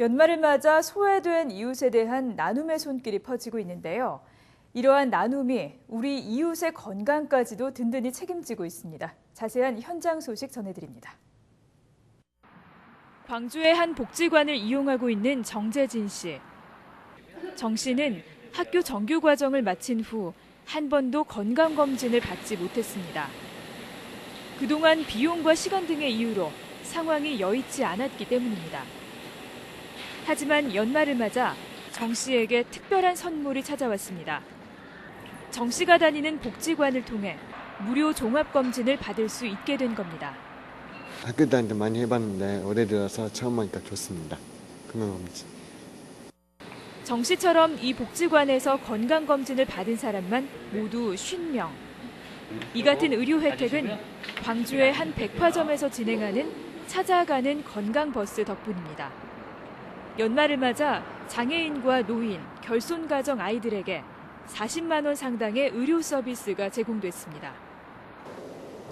연말을 맞아 소외된 이웃에 대한 나눔의 손길이 퍼지고 있는데요. 이러한 나눔이 우리 이웃의 건강까지도 든든히 책임지고 있습니다. 자세한 현장 소식 전해드립니다. 광주의 한 복지관을 이용하고 있는 정재진 씨. 정 씨는 학교 정규 과정을 마친 후 한 번도 건강검진을 받지 못했습니다. 그동안 비용과 시간 등의 이유로 상황이 여의치 않았기 때문입니다. 하지만 연말을 맞아 정 씨에게 특별한 선물이 찾아왔습니다. 정 씨가 다니는 복지관을 통해 무료 종합검진을 받을 수 있게 된 겁니다. 학교 다닐 때 많이 해봤는데 올해 들어서 처음 하니까 좋습니다. 건강검진. 정 씨처럼 이 복지관에서 건강검진을 받은 사람만 모두 50명. 이 같은 의료 혜택은 광주의 한 백화점에서 진행하는 찾아가는 건강버스 덕분입니다. 연말을 맞아 장애인과 노인, 결손 가정 아이들에게 40만 원 상당의 의료 서비스가 제공됐습니다.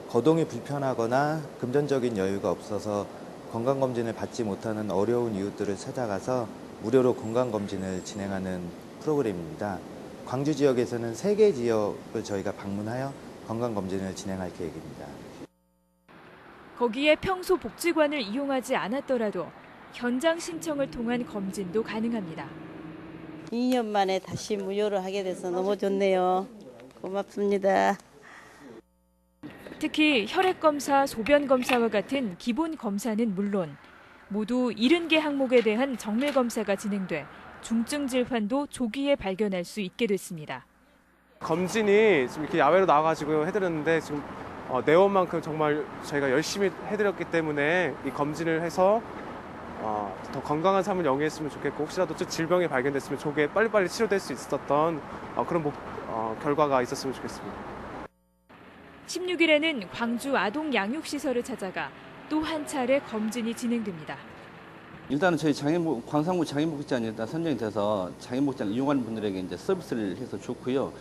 거동이 불편하거나 금전적인 여유가 없어서 건강검진을 받지 못하는 어려운 이웃들을 찾아가서 무료로 건강검진을 진행하는 프로그램입니다. 광주 지역에서는 세개 지역을 저희가 방문하여 건강검진을 진행할 계획입니다. 거기에 평소 복지관을 이용하지 않았더라도 현장 신청을 통한 검진도 가능합니다. 2년 만에 다시 무료로 하게 돼서 너무 좋네요. 고맙습니다. 특히 혈액 검사, 소변 검사와 같은 기본 검사는 물론 모두 70개 항목에 대한 정밀 검사가 진행돼 중증 질환도 조기에 발견할 수 있게 됐습니다. 검진이 지금 이렇게 야외로 나와가지고 해드렸는데 지금 어, 내원만큼 정말 저희가 열심히 해드렸기 때문에 이 검진을 해서 어, 더 건강한 삶을 영위했으면 좋겠고 혹시라도 또 질병이 발견됐으면 조기에 빨리빨리 치료될 수 있었던 어, 그런 목- 어, 결과가 있었으면 좋겠습니다. 16일에는 광주 아동 양육시설을 찾아가 또 한 차례 검진이 진행됩니다. 일단은 저희 장애목 광산구 장애목장이 일단 선정이 돼서 장애목장을 이용하는 분들에게 이제 서비스를 해서 좋고요.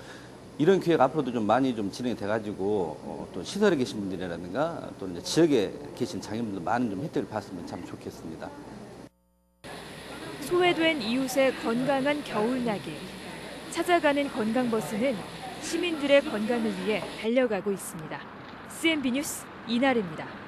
이런 기회가 앞으로도 좀 많이 좀 진행이 돼가지고 어, 또 시설에 계신 분들이라든가 또 이제 지역에 계신 장애인분들 많은 좀 혜택을 봤으면 참 좋겠습니다. 소외된 이웃의 건강한 겨울나기. 찾아가는 건강버스는 시민들의 건강을 위해 달려가고 있습니다. CNB 뉴스 이날입니다.